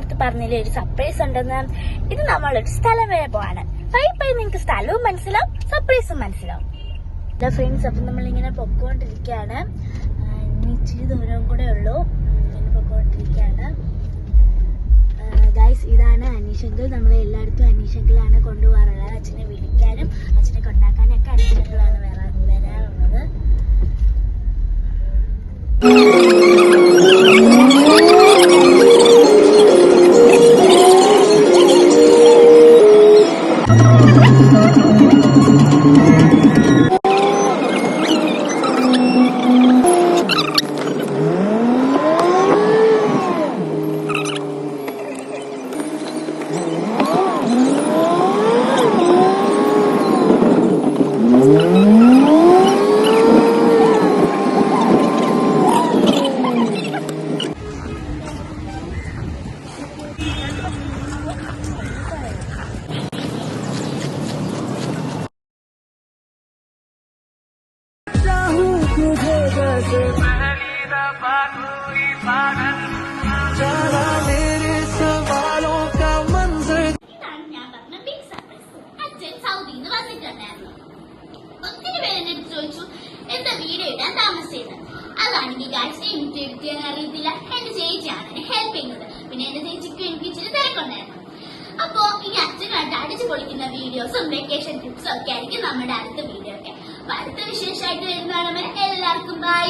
നേരത്തെ പറഞ്ഞില്ലേ ഒരു സർപ്രൈസ് ഉണ്ടെന്ന്? ഇത് നമ്മളൊരു സ്ഥലം വരെ പോവാണ്. പോയി നിങ്ങൾക്ക് സ്ഥലവും മനസ്സിലാവും സർപ്രൈസും മനസ്സിലാവും. ഹലോ ഫ്രണ്ട്സ് അപ്പൊ നമ്മളിങ്ങനെ ആ, ഇനി ഇച്ചിരി ദൂരം കൂടെ ഉള്ളൂ. ഇങ്ങനെ പൊക്കോണ്ടിരിക്കുകയാണ് ഗൈസ് ഇതാണ് അനീഷങ്കിൾ നമ്മളെ എല്ലായിടത്തും അനീഷങ്കിളാണ് കൊണ്ടുപോകാറുള്ളത്. അച്ഛനെ വിളിക്കാനും അച്ഛനെ तुझे जैसे पहली दफा तू ही पागल നിന്ന് വന്നിട്ടുണ്ടായിരുന്നു ഒത്തിരി പേര് എന്നെ ചോദിച്ചു എന്താ വീഡിയോ ഇടാൻ താമസിച്ചത് അതാണെങ്കിൽ ഗായ്സ് എനിക്ക് എഡിറ്റ് അറിയത്തില്ല. എന്റെ ചേച്ചിയാണ് എന്നെ ഹെൽപ്പ് ചെയ്യുന്നത്. പിന്നെ എന്റെ ചേച്ചിക്ക് എനിക്ക് ഇച്ചിരി തിരക്കുണ്ടായിരുന്നു. അപ്പോ ഈ അച്ഛനായിട്ട് അടിച്ചു പൊളിക്കുന്ന വീഡിയോസും വെക്കേഷൻ ടിപ്സും ഒക്കെ ആയിരിക്കും നമ്മുടെ അടുത്ത വീഡിയോ ഒക്കെ. അടുത്ത വിശേഷമായിട്ട് വരുന്നതാണ്. എല്ലാവർക്കും ബൈ